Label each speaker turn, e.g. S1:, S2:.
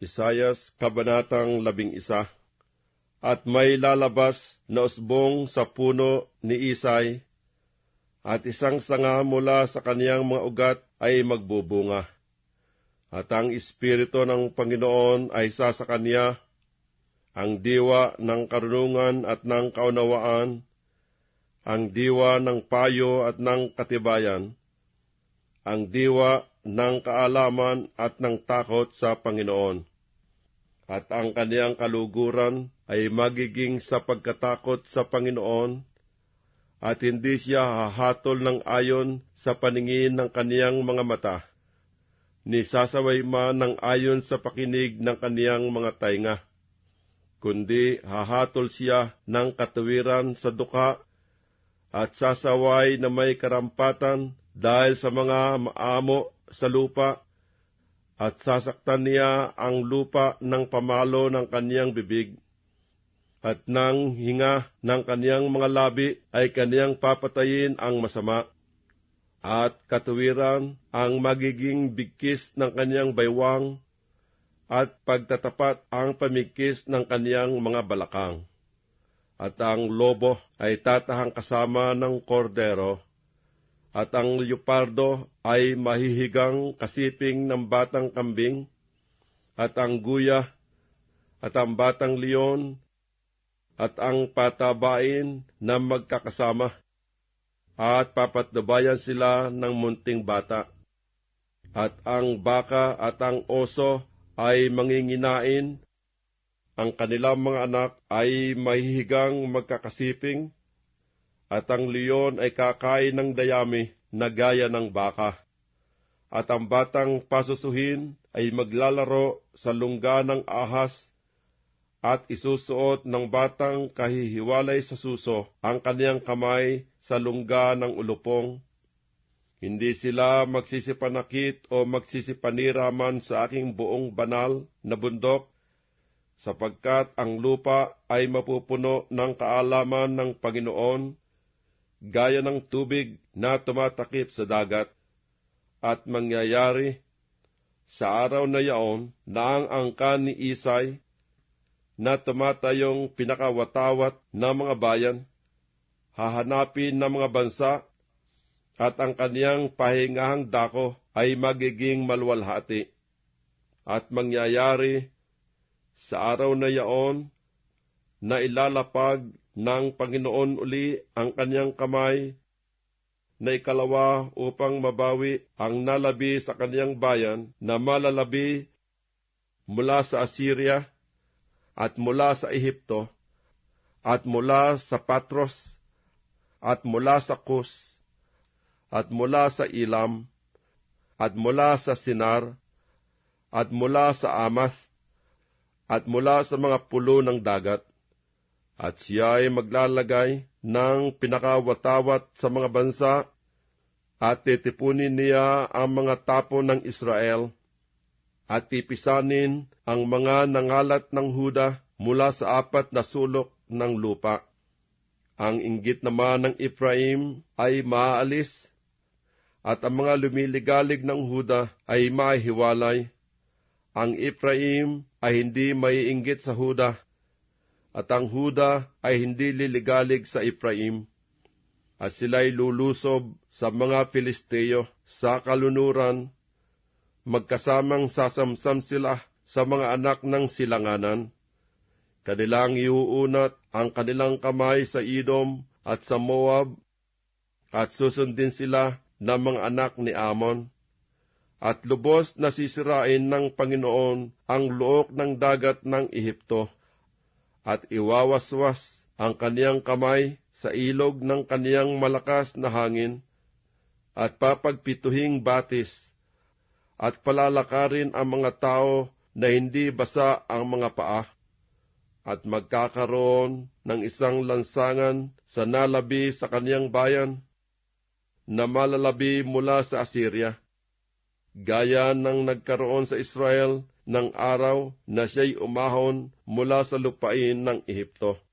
S1: Isayas, Kabanatang Labing Isa. At may lalabas na usbong sa puno ni Isay, at isang sanga mula sa kaniyang mga ugat ay magbubunga. At ang Espiritu ng Panginoon ay isa sa kanya, ang diwa ng karunungan at ng kaunawaan, ang diwa ng payo at ng katibayan, ang diwa ng kaalaman at ng takot sa Panginoon. At ang kaniyang kaluguran ay magiging sa pagkatakot sa Panginoon, at hindi siya hahatol ng ayon sa paningin ng kaniyang mga mata, ni sasaway man ng ayon sa pakinig ng kaniyang mga tainga, kundi hahatol siya ng katuwiran sa duka at sasaway na may karampatan dahil sa mga maamo sa lupa at sasaktan niya ang lupa ng pamalo ng kaniyang bibig at ng hinga ng kaniyang mga labi ay kaniyang papatayin ang masama at katuwiran ang magiging bigkis ng kaniyang baywang at pagtatapat ang pamikis ng kaniyang mga balakang. At ang lobo ay tatahang kasama ng kordero at ang leopardo ay mahihigang kasiping ng batang kambing, at ang guya, at ang batang leon, at ang patabain na magkakasama, at papatnubayan sila ng munting bata. At ang baka at ang oso ay manginginain, ang kanilang mga anak ay mahihigang magkakasiping, at ang leon ay kakain ng dayami na gaya ng baka. At ang batang pasusuhin ay maglalaro sa lungga ng ahas at isusuot ng batang kahihiwalay sa suso ang kaniyang kamay sa lungga ng ulupong. Hindi sila magsisipanakit o magsisipaniraman sa aking buong banal na bundok, sapagkat ang lupa ay mapupuno ng kaalaman ng Panginoon gaya ng tubig na tumatakip sa dagat, at mangyayari sa araw na yaon na ang angkan ni Isay na tumatayong pinakawatawat na mga bayan, hahanapin ng mga bansa, at ang kaniyang pahingahang dako ay magiging malwalhati. At mangyayari sa araw na yaon na ilalapag ng Panginoon uli ang kanyang kamay na ikalawa upang mabawi ang nalabi sa kanyang bayan na malalabi mula sa Assyria at mula sa Ehipto at mula sa Patros at mula sa Kus at mula sa Ilam at mula sa Sinar at mula sa Amath at mula sa mga pulo ng dagat at siya ay maglalagay ng pinakawatawat sa mga bansa at titipunin niya ang mga tapo ng Israel at tipisanin ang mga nangalat ng Huda mula sa apat na sulok ng lupa. Ang inggit naman ng Ephraim ay maaalis at ang mga lumiligalig ng Huda ay mahiwalay. Ang Ephraim ay hindi may inggit sa Huda at ang Huda ay hindi liligalig sa Ephraim, at sila'y lulusob sa mga Filisteo sa kalunuran, magkasamang sasamsam sila sa mga anak ng silanganan. Kanilang iuunat ang kanilang kamay sa Edom at sa Moab, at susundin sila ng mga anak ni Amon. At lubos na sisirain ng Panginoon ang luok ng dagat ng Ehipto at iwawaswas ang kaniyang kamay sa ilog ng kaniyang malakas na hangin, at papagpituhing batis, at palalakarin ang mga tao na hindi basa ang mga paa, at magkakaroon ng isang lansangan sa nalabi sa kaniyang bayan, na malalabi mula sa Assyria, gaya ng nagkaroon sa Israel ng araw na siya'y umahon mula sa lupain ng Ehipto.